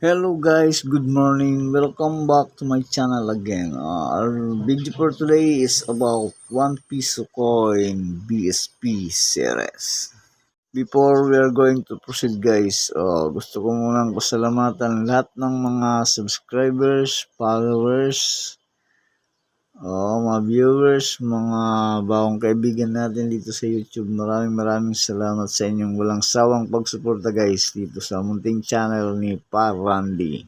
Hello guys, good morning. Welcome back to my channel again. Uh, our video for today is about One Piece Coin BSP series. Before we are going to proceed guys, uh, gusto ko munang pasalamatan lahat ng mga subscribers, followers, Oh, mga viewers, mga bawang kaibigan natin dito sa YouTube, maraming maraming salamat sa inyong walang sawang pagsuporta guys dito sa munting channel ni Parandi.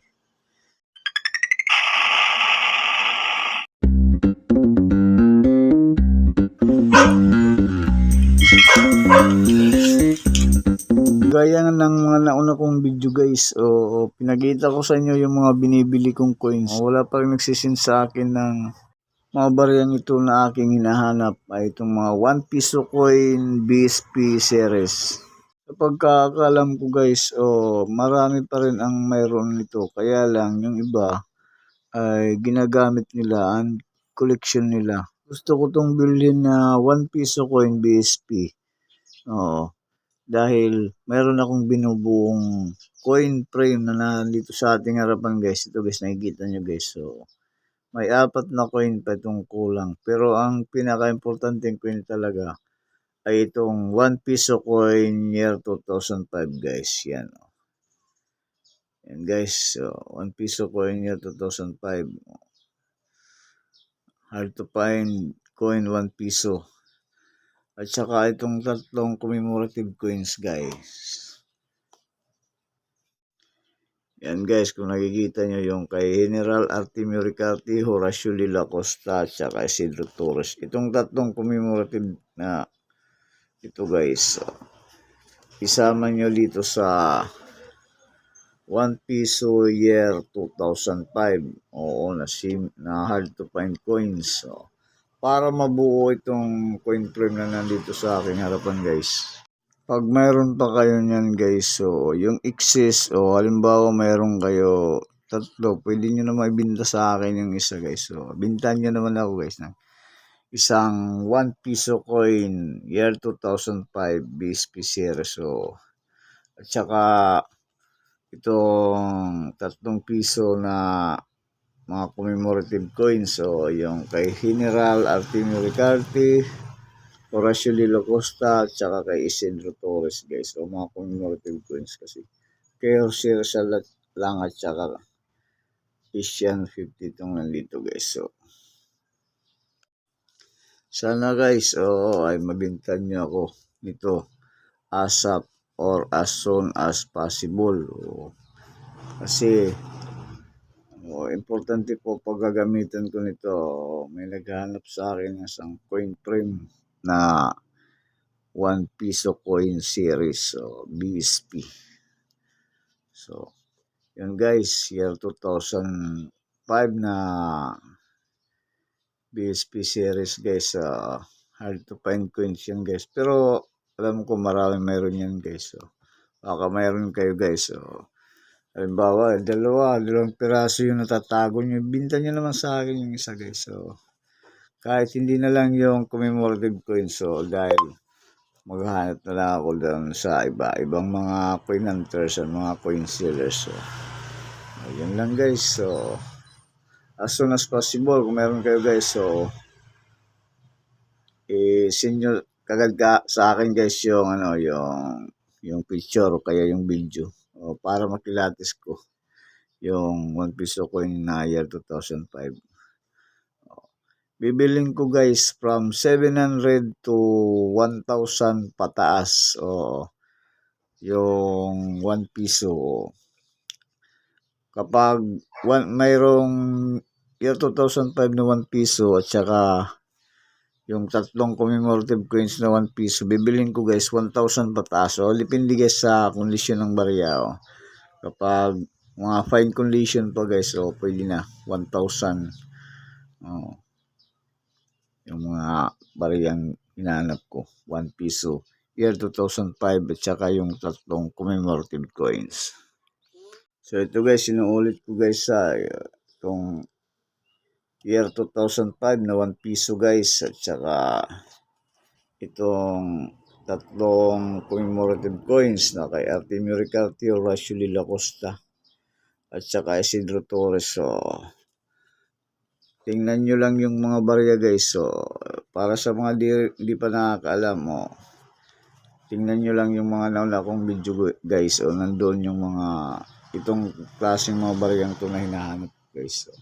Gaya ng mga nauna kong video guys, o pinakita ko sa inyo yung mga binibili kong coins. Wala pa rin nagsisin sa akin ng mga bariyang ito na aking hinahanap ay itong mga 1 piso coin BSP series. Kapag kakaalam ko guys, oh, marami pa rin ang mayroon nito. Kaya lang yung iba ay ginagamit nila ang collection nila. Gusto ko tong bilhin na 1 piso coin BSP. Oo. Dahil mayroon akong binubuong coin frame na nandito sa ating harapan guys. Ito guys, nakikita nyo guys. So, may apat na coin pa itong kulang. Pero ang pinaka-importanting coin talaga ay itong 1 piso coin year 2005 guys. Yan. oh. Yan guys. So, 1 piso coin year 2005. Hard to find coin 1 piso. At saka itong tatlong commemorative coins guys. Yan guys, kung nakikita nyo yung kay General Artemio Ricarte, Horacio Lila Costa, at saka Isidro Torres. Itong tatlong commemorative na ito guys, isama nyo dito sa 1 piso year 2005. Oo, na, sim, na hard to find coins. So, para mabuo itong coin frame na nandito sa aking harapan guys pag mayroon pa kayo niyan guys, so yung excess o halimbawa mayroon kayo tatlo, pwede nyo na maibinta sa akin yung isa guys. So, bintahan nyo naman ako guys ng isang 1 piso coin year 2005 BSP series. So, at saka itong tatlong piso na mga commemorative coins. So, yung kay General Artemio Ricarte, Horacio Lilo Costa at saka kay Isidro Torres guys. So mga commemorative coins kasi. Kay Jose Rizal lang at saka Asian 50 itong nandito guys. So sana guys oo ay mabintan nyo ako nito ASAP or as soon as possible. O, kasi o, importante po pag gagamitin ko nito, may naghahanap sa akin ng isang coin frame na 1 piso coin series so BSP so yun guys year 2005 na BSP series guys uh, hard to find coins yan guys pero alam ko marami mayroon yan guys so baka mayroon kayo guys so Halimbawa, dalawa, dalawang piraso yung natatago nyo. Binta nyo naman sa akin yung isa guys. So, kahit hindi na lang yung commemorative coin so dahil maghahanap na lang ako doon sa iba ibang mga coin hunters at mga coin sellers so ayun lang guys so as soon as possible kung meron kayo guys so i-send nyo kagad ka sa akin guys yung ano yung yung picture o kaya yung video o, para makilatis ko yung 1 piso coin na year 2005 bibiling ko guys from 700 to 1,000 pataas. O yung 1 piso kapag one, mayroong year 2005 na 1 piso at saka yung tatlong commemorative coins na 1 piso bibiling ko guys 1,000 pataas. O depende guys sa kondisyon ng barya o kapag mga fine condition pa guys o pwede na 1,000 oh yung mga bariyang hinahanap ko. 1 piso year 2005 at saka yung tatlong commemorative coins. So ito guys sinuulit ko guys sa uh, itong year 2005 na 1 piso guys at saka itong tatlong commemorative coins na kay Artemio Ricarte Horacio Lila Costa at saka Isidro Torres. So, tingnan nyo lang yung mga barya guys. So, para sa mga di, di pa nakakaalam mo, tingnan nyo lang yung mga nauna kong video gu- guys. O, nandun yung mga, itong klaseng mga baryang to na hinahanap guys. So,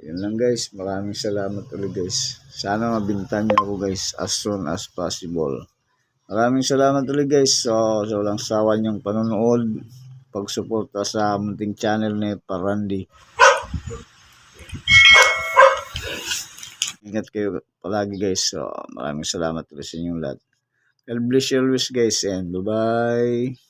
yun lang guys. Maraming salamat ulit guys. Sana mabintan nyo ako guys as soon as possible. Maraming salamat ulit guys. So, sa walang sawa niyong panonood, pagsuporta sa munting channel ni Parandi. Ingat kayo palagi guys. So, maraming salamat ulit sa inyong lahat. God bless you always guys and bye-bye.